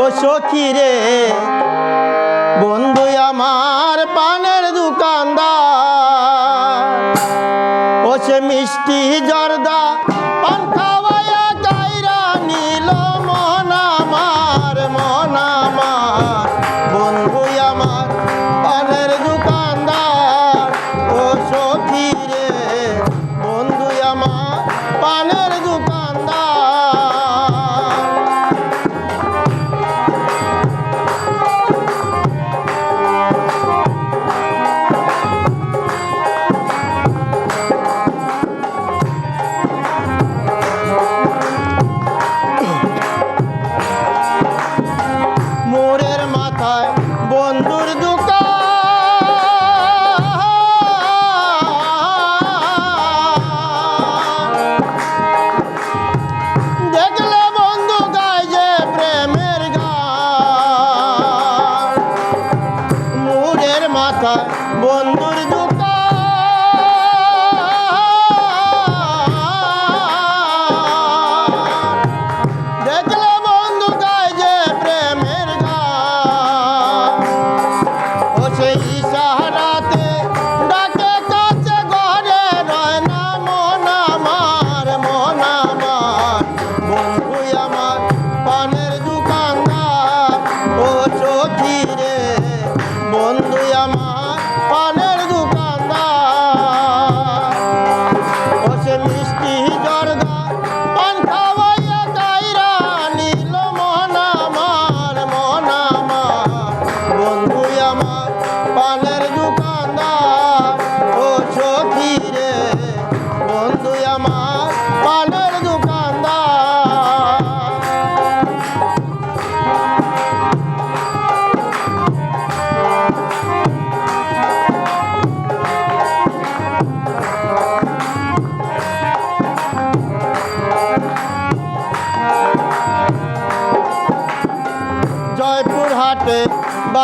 ও সখী রে বন্ধু আমার পানের দোকানদার। ও সে মিষ্টি জর্দা মাথায় বন্ধুর দোকান। দেখলে বন্ধু যে প্রেমের গান। ও সেই সাহারাতে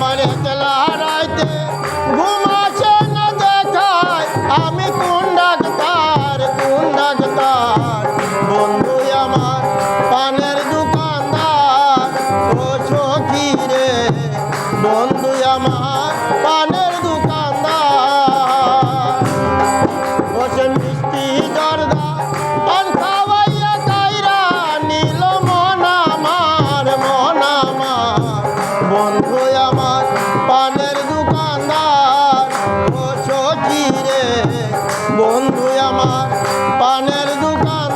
আমার একলা হারাইতে ঘুম আসে না আমি কোন ডাক্তার কোন ডাক্তার? বন্ধু পানের দোকানদার, ও সখী রে বন্ধু পানের দোকানদার। সে মিষ্টি জর্দা পান পানের দোকানদার। ও সচিরে বন্ধু আমার পানের দোকান